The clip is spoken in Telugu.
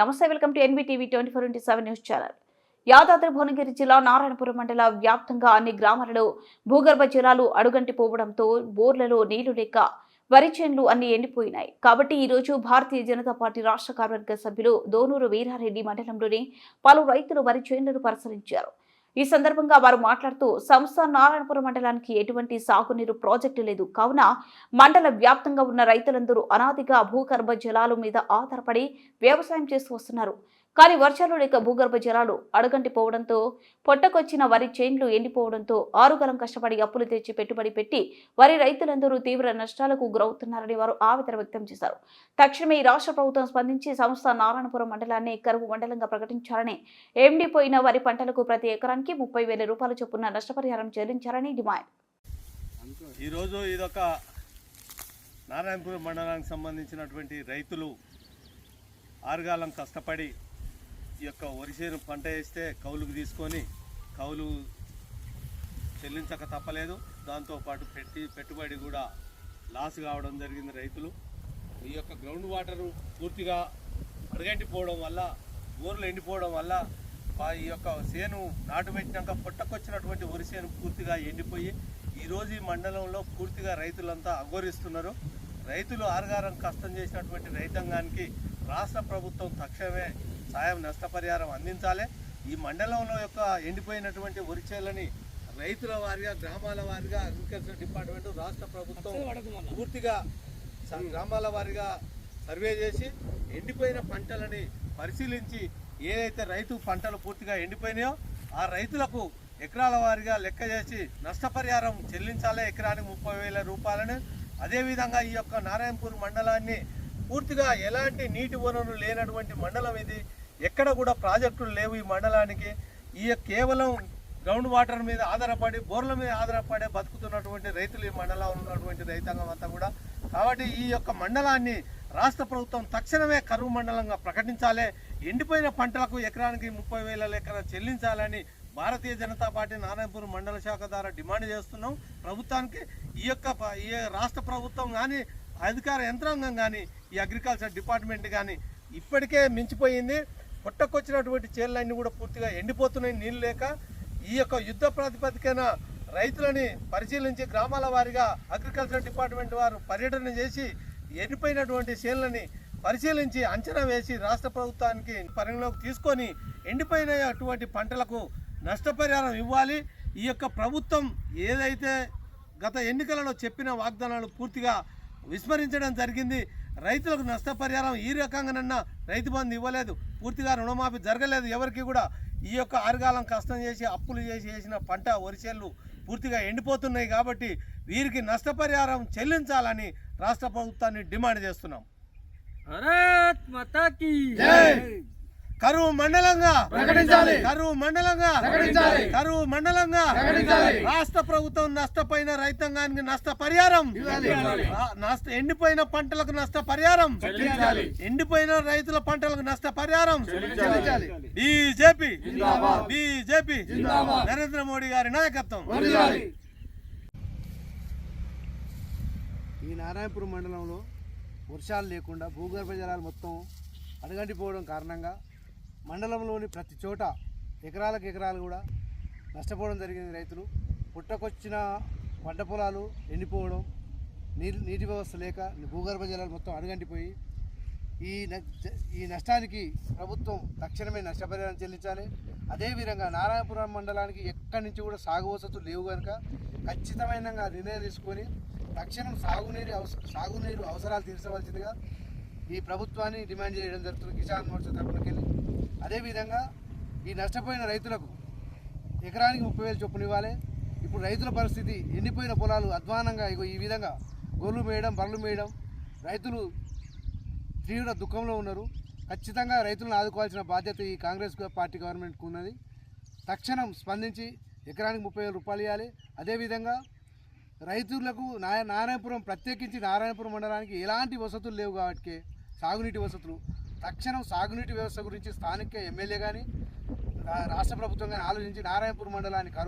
నమస్తే welcome to NBTV twenty four into seven news channel. Yadadri Bhuvanagiri జిల్లా నారాయణపురం మండల వ్యాప్తంగా అన్ని గ్రామాలలో భూగర్భ జలాలు అడుగంటి పోవడంతో బోర్లలో నీళ్ళు లేక వరి చేన్లు అన్ని ఎండిపోయినాయి. కాబట్టి ఈరోజు భారతీయ జనతా పార్టీ రాష్ట్ర కార్యవర్గ సభ్యులు దోనూరు వీరారెడ్డి మండలంలోని పలు రైతులు వరి చేన్లను పరిశీలించారు. ఈ సందర్భంగా వారు మాట్లాడుతూ సంస్థ నారాయణపురం మండలానికి ఎటువంటి సాగునీరు ప్రాజెక్టు లేదు. కావున మండల వ్యాప్తంగా ఉన్న రైతులందరూ అనాదిగా భూగర్భ జలాల మీద ఆధారపడి వ్యవసాయం చేస్తూ వస్తున్నారు. కానీ వర్షాలు లేక భూగర్భ జలాలు అడగంటిపోవడంతో పొట్టకొచ్చిన వరి చేన్లు ఎండిపోవడంతో ఆరుగలం కష్టపడి అప్పులు తెచ్చి పెట్టుబడి పెట్టి వరి రైతులందరూ తీవ్ర నష్టాలకు గురవుతున్నారని వారు ఆవేదన వ్యక్తం చేశారు. తక్షణమే ఈ రాష్ట్ర ప్రభుత్వం స్పందించి సంస్థ నారాయణపురం మండలాన్ని కరువు మండలంగా ప్రకటించాలని ఎండిపోయిన వరి పంటలకు ప్రతి ఎకరానికి ముప్పై వేల రూపాయల చొప్పున నష్టపరిహారం చెల్లించాలని డిమాండ్. ఈరోజు ఇదొక నారాయణపురం మండలానికి సంబంధించినటువంటి రైతులు ఆరుగాలం కష్టపడి ఈ యొక్క వరిసేను పంట వేస్తే కౌలుకు తీసుకొని కౌలు చెల్లించక తప్పలేదు. దాంతోపాటు పెట్టి పెట్టుబడి కూడా లాస్ కావడం జరిగింది రైతులు. ఈ యొక్క గ్రౌండ్ వాటర్ పూర్తిగా అడగంటిపోవడం వల్ల ఊర్లు ఎండిపోవడం వల్ల ఈ యొక్క సేను నాటు పెట్టినాక పుట్టకొచ్చినటువంటి వరి సేను పూర్తిగా ఎండిపోయి ఈరోజు ఈ మండలంలో పూర్తిగా రైతులంతా అఘోరిస్తున్నారు. రైతులు ఆరుగారం కష్టం చేసినటువంటి రైతాంగానికి రాష్ట్ర ప్రభుత్వం తక్షణమే సాయం నష్టపరిహారం అందించాలి. ఈ మండలంలో యొక్క ఎండిపోయినటువంటి వరి చేలని రైతుల వారిగా గ్రామాల వారిగా అగ్రికల్చర్ డిపార్ట్మెంట్ రాష్ట్ర ప్రభుత్వం పూర్తిగా గ్రామాల వారిగా సర్వే చేసి ఎండిపోయిన పంటలని పరిశీలించి ఏదైతే రైతు పంటలు పూర్తిగా ఎండిపోయినాయో ఆ రైతులకు ఎకరాల వారిగా లెక్క చేసి నష్టపరిహారం చెల్లించాలి. ఎకరానికి ముప్పై వేల రూపాయలని. అదేవిధంగా ఈ యొక్క నారాయణపూర్ మండలాన్ని పూర్తిగా ఎలాంటి నీటి వనరులు లేనటువంటి మండలం ఇది. ఎక్కడ కూడా ప్రాజెక్టులు లేవు ఈ మండలానికి. ఈ కేవలం గ్రౌండ్ వాటర్ మీద ఆధారపడి బోర్ల మీద ఆధారపడి బతుకుతున్నటువంటి రైతులు ఈ మండలంలో ఉన్నటువంటి రైతాంగం అంతా కూడా. కాబట్టి ఈ యొక్క మండలాన్ని రాష్ట్ర ప్రభుత్వం తక్షణమే కరువు మండలంగా ప్రకటించాలి. ఎండిపోయిన పంటలకు ఎకరానికి ముప్పై వేల లెక్కన చెల్లించాలని భారతీయ జనతా పార్టీ నారాయణపూర్ మండల శాఖ ద్వారా డిమాండ్ చేస్తున్నాం. ప్రభుత్వానికి ఈ యొక్క ప- ఈ రాష్ట్ర ప్రభుత్వం కానీ అధికార యంత్రాంగం కానీ ఈ అగ్రికల్చర్ డిపార్ట్మెంట్ కానీ ఇప్పటికే మించిపోయింది. పుట్టకొచ్చినటువంటి చేళ్ళన్నీ కూడా పూర్తిగా ఎండిపోతున్నాయి. నీళ్ళు లేక ఈ యొక్క యుద్ధ ప్రాతిపదికన రైతులని పరిశీలించి గ్రామాల వారిగా అగ్రికల్చర్ డిపార్ట్మెంట్ వారు పర్యటన చేసి ఎండిపోయినటువంటి చేళ్ళని పరిశీలించి అంచనా వేసి రాష్ట్ర ప్రభుత్వానికి పరిగణలోకి తీసుకొని ఎండిపోయిన అటువంటి పంటలకు నష్టపరిహారం ఇవ్వాలి. ఈ యొక్క ప్రభుత్వం ఏదైతే గత ఎన్నికలలో చెప్పిన వాగ్దానాలు పూర్తిగా విస్మరించడం జరిగింది. రైతులకు నష్టపరిహారం ఈ రకంగానన్నా రైతు బంధు ఇవ్వలేదు పూర్తిగా రుణమాఫీ జరగలేదు. ఎవరికి కూడా ఈ యొక్క ఆరుగాలం కష్టం చేసి అప్పులు చేసి వేసిన పంట వరిసేళ్ళు పూర్తిగా ఎండిపోతున్నాయి కాబట్టి వీరికి నష్టపరిహారం చెల్లించాలని రాష్ట్ర ప్రభుత్వాన్ని డిమాండ్ చేస్తున్నాం. భారత్ కరువు మండలంగా ప్రకటించాలి. కరువు మండలంగా ప్రకటించాలి. కరువు మండలంగా ప్రకటించాలి. రాష్ట్ర ప్రభుత్వం నష్టపోయిన రైతాంగానికి నష్ట పరిహారం నష్ట ఎండిపోయిన పంటలకు నష్ట పరిహారం చెల్లించాలి. ఎండిపోయిన రైతుల పంటలకు నష్ట పరిహారం చెల్లించాలి. బీజేపీ జిందాబాద్. బీజేపీ జిందాబాద్. నరేంద్ర మోడీ గారి నాయకత్వం. ఈ నారాయణపురం మండలంలో వర్షాలు లేకుండా భూగర్భ జలాలు మొత్తం అడగంటిపోవడం కారణంగా మండలంలోని ప్రతి చోట ఎకరాలకు ఎకరాలు కూడా నష్టపోవడం జరిగింది రైతులు. పుట్టకొచ్చిన పంట పొలాలు ఎండిపోవడం నీరు నీటి వ్యవస్థ లేక భూగర్భ జలాలు మొత్తం అడుగంటిపోయి ఈ న- ఈ నష్టానికి ప్రభుత్వం తక్షణమే నష్టపరిహారం చెల్లించాలి. అదేవిధంగా నారాయణపురం మండలానికి ఎక్కడి నుంచి కూడా సాగు వసతులు లేవు కనుక ఖచ్చితమైన నిర్ణయం తీసుకొని తక్షణం సాగునీరు సాగునీరు అవసరాలు తీర్చవలసిందిగా ఈ ప్రభుత్వాన్ని డిమాండ్ చేయడం జరుగుతుంది. కిసాన్ మోర్చా తరఫునకెళ్ళి అదేవిధంగా ఈ నష్టపోయిన రైతులకు ఎకరానికి ముప్పై వేలు చొప్పున ఇవ్వాలి. ఇప్పుడు రైతుల పరిస్థితి ఎండిపోయిన పొలాలు అధ్వానంగా ఇగో ఈ విధంగా గొర్రెలు మేయడం బర్రెలు మేయడం రైతులు తీవ్ర దుఃఖంలో ఉన్నారు. ఖచ్చితంగా రైతులను ఆదుకోవాల్సిన బాధ్యత ఈ కాంగ్రెస్ పార్టీ గవర్నమెంట్కు ఉన్నది. తక్షణం స్పందించి ఎకరానికి ముప్పై వేల రూపాయలు ఇవ్వాలి. అదేవిధంగా రైతులకు నారాయణపురం ప్రత్యేకించి నారాయణపురం మండలానికి ఎలాంటి వసతులు లేవు కాబట్టి సాగునీటి వసతులు తక్షణం సాగునీటి వ్యవస్థ గురించి స్థానిక ఎమ్మెల్యే కానీ రాష్ట్ర ప్రభుత్వం కానీ ఆలోచించి నారాయణపురం మండలాన్ని